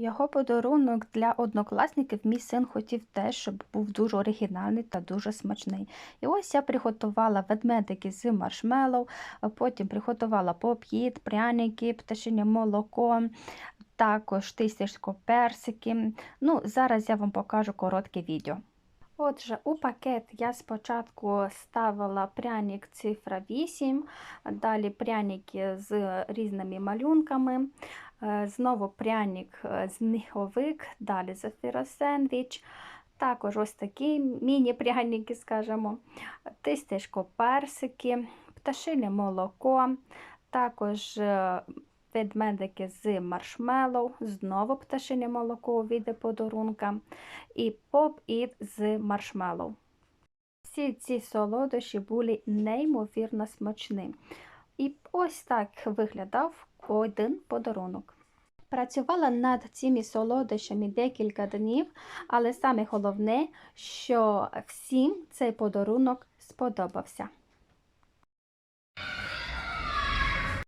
Його подарунок для однокласників мій син хотів теж, щоб був дуже оригінальний та дуже смачний. І ось я приготувала ведмедики з маршмеллоу, потім приготувала поп'їд, пряники, пташине молоко, також тисячко персики. Ну, зараз я вам покажу коротке відео. Отже, у пакет я спочатку ставила пряник цифра 8, далі пряники з різними малюнками, е, знову пряник е, зміховик, далі зафіра сендвіч, також ось такі міні-пряники, скажімо, тистечко персики, пташине молоко, також е, ведмедики з маршмеллоу, знову пташине молоко у віді подарунка і поп-іт з маршмеллоу. Всі ці солодощі були неймовірно смачні. І ось так виглядав один подарунок. Працювала над цими солодощами декілька днів, але саме головне, що всім цей подарунок сподобався.